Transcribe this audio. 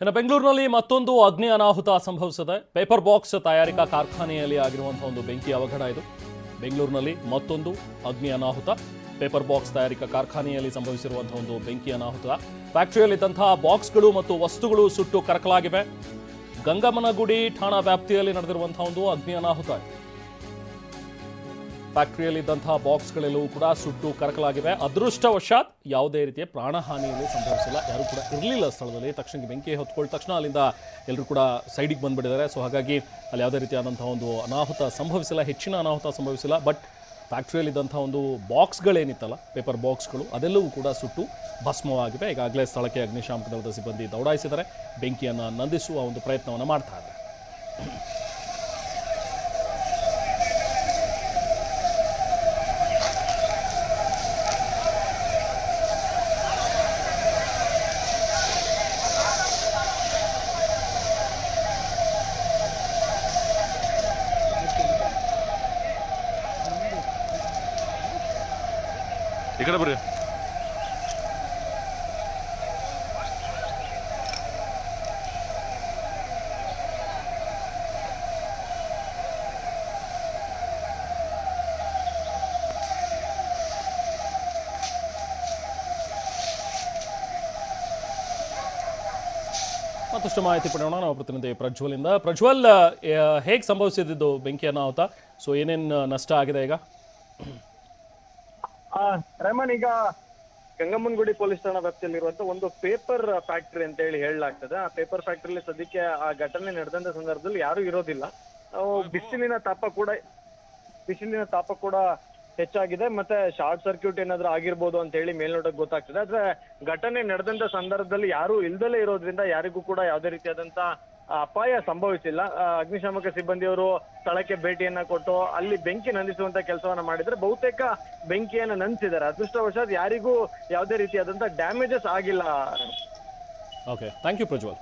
ಇನ್ನು ಬೆಂಗಳೂರಿನಲ್ಲಿ ಮತ್ತೊಂದು ಅಗ್ನಿ ಅನಾಹುತ ಸಂಭವಿಸಿದೆ. ಪೇಪರ್ ಬಾಕ್ಸ್ ತಯಾರಿಕಾ ಕಾರ್ಖಾನೆಯಲ್ಲಿ ಆಗಿರುವಂತಹ ಒಂದು ಬೆಂಕಿ ಅವಘಡ ಇದು. ಬೆಂಗಳೂರಿನಲ್ಲಿ ಮತ್ತೊಂದು ಅಗ್ನಿ ಅನಾಹುತ ಪೇಪರ್ ಬಾಕ್ಸ್ ತಯಾರಿಕಾ ಕಾರ್ಖಾನೆಯಲ್ಲಿ ಸಂಭವಿಸಿರುವಂತಹ ಒಂದು ಬೆಂಕಿ ಅನಾಹುತ. ಫ್ಯಾಕ್ಟರಿಯಲ್ಲಿದ್ದಂತಹ ಬಾಕ್ಸ್ಗಳು ಮತ್ತು ವಸ್ತುಗಳು ಸುಟ್ಟು ಕರಕಲಾಗಿವೆ. ಗಂಗಮ್ಮನಗುಡಿ ಠಾಣಾ ವ್ಯಾಪ್ತಿಯಲ್ಲಿ ನಡೆದಿರುವಂತಹ ಒಂದು ಅಗ್ನಿ ಅನಾಹುತ. ಫ್ಯಾಕ್ಟರಿಯಲ್ಲಿದ್ದಂತಹ ಬಾಕ್ಸ್ಗಳೆಲ್ಲವೂ ಕೂಡ ಸುಟ್ಟು ಕರಕಲಾಗಿವೆ. ಅದೃಷ್ಟವಶಾತ್ ಯಾವುದೇ ರೀತಿಯ ಪ್ರಾಣಹಾನಿಯಲ್ಲಿ ಸಂಭವಿಸಿಲ್ಲ. ಯಾರು ಕೂಡ ಇರಲಿಲ್ಲ ಸ್ಥಳದಲ್ಲಿ. ತಕ್ಷಣ ಬೆಂಕಿ ಹೊತ್ಕೊಳ್ಳಿ ತಕ್ಷಣ ಅಲ್ಲಿಂದ ಎಲ್ಲರೂ ಕೂಡ ಸೈಡಿಗೆ ಬಂದುಬಿಟ್ಟಿದ್ದಾರೆ. ಸೊ ಹಾಗಾಗಿ ಅಲ್ಲಿ ಯಾವುದೇ ರೀತಿಯಾದಂಥ ಒಂದು ಅನಾಹುತ ಸಂಭವಿಸಿಲ್ಲ. ಹೆಚ್ಚಿನ ಅನಾಹುತ ಸಂಭವಿಸಿಲ್ಲ. ಬಟ್ ಫ್ಯಾಕ್ಟ್ರಿಯಲ್ಲಿದ್ದಂಥ ಒಂದು ಬಾಕ್ಸ್ಗಳೇನಿತ್ತಲ್ಲ, ಪೇಪರ್ ಬಾಕ್ಸ್ಗಳು, ಅದೆಲ್ಲವೂ ಕೂಡ ಸುಟ್ಟು ಭಸ್ಮವಾಗಿವೆ. ಈಗಾಗಲೇ ಸ್ಥಳಕ್ಕೆ ಅಗ್ನಿಶಾಮಕ ದಳದ ಸಿಬ್ಬಂದಿ ದೌಡಾಯಿಸಿದ್ದಾರೆ. ಬೆಂಕಿಯನ್ನು ನಂದಿಸುವ ಒಂದು ಪ್ರಯತ್ನವನ್ನು ಮಾಡ್ತಾ ಇದ್ದಾರೆ. ಈ ಕಡೆ ಬರ್ರಿ. ಮತ್ತಷ್ಟು ಮಾಹಿತಿ ಪಡೆಯೋಣ. ನಾವು ಪ್ರತಿನಿಧಿ ಪ್ರಜ್ವಲಿಂದ. ಪ್ರಜ್ವಲ್ ಹೇಗೆ ಸಂಭವಿಸಿದ್ದು ಬೆಂಕಿ ಅನಾಹುತ ಸೊ ಏನೇನು ನಷ್ಟ ಆಗಿದೆ ಈಗ? ಆ, ರೆಹಮಾನ್ ಈಗ ಗಂಗಮ್ಮನಗುಡಿ ಪೊಲೀಸ್ ಠಾಣಾ ವ್ಯಾಪ್ತಿಯಲ್ಲಿರುವಂತಹ ಒಂದು ಪೇಪರ್ ಫ್ಯಾಕ್ಟರಿ ಅಂತ ಹೇಳಿ ಹೇಳಲಾಗ್ತದೆ. ಆ ಪೇಪರ್ ಫ್ಯಾಕ್ಟರಿಲಿ ಸದ್ಯಕ್ಕೆ ಆ ಘಟನೆ ನಡೆದಂತ ಸಂದರ್ಭದಲ್ಲಿ ಯಾರು ಇರೋದಿಲ್ಲ. ಬಿಸಿಲಿನ ತಾಪ ಕೂಡ ಬಿಸಿಲಿನ ತಾಪ ಕೂಡ ಹೆಚ್ಚಾಗಿದೆ. ಮತ್ತೆ ಶಾರ್ಟ್ ಸರ್ಕ್ಯೂಟ್ ಏನಾದ್ರೂ ಆಗಿರ್ಬೋದು ಅಂತ ಹೇಳಿ ಮೇಲ್ನೋಟಕ್ಕೆ ಗೊತ್ತಾಗ್ತದೆ. ಆದ್ರೆ ಘಟನೆ ನಡೆದಂತ ಸಂದರ್ಭದಲ್ಲಿ ಯಾರು ಇಲ್ದಲೇ ಇರೋದ್ರಿಂದ ಯಾರಿಗೂ ಕೂಡ ಯಾವುದೇ ರೀತಿಯಾದಂತ ಅಪಾಯ ಸಂಭವಿಸಿಲ್ಲ. ಅಗ್ನಿಶಾಮಕ ಸಿಬ್ಬಂದಿಯವರು ಸ್ಥಳಕ್ಕೆ ಭೇಟಿಯನ್ನ ಕೊಟ್ಟು ಅಲ್ಲಿ ಬೆಂಕಿ ನಂದಿಸುವಂತ ಕೆಲಸವನ್ನ ಮಾಡಿದ್ರೆ ಬಹುತೇಕ ಬೆಂಕಿಯನ್ನ ನಂದಿಸಿದ್ದಾರೆ. ಅದೃಷ್ಟವಶಾತ್ ಯಾರಿಗೂ ಯಾವುದೇ ರೀತಿಯಾದಂತ ಡ್ಯಾಮೇಜಸ್ ಆಗಿಲ್ಲ. Okay thank you Prajwal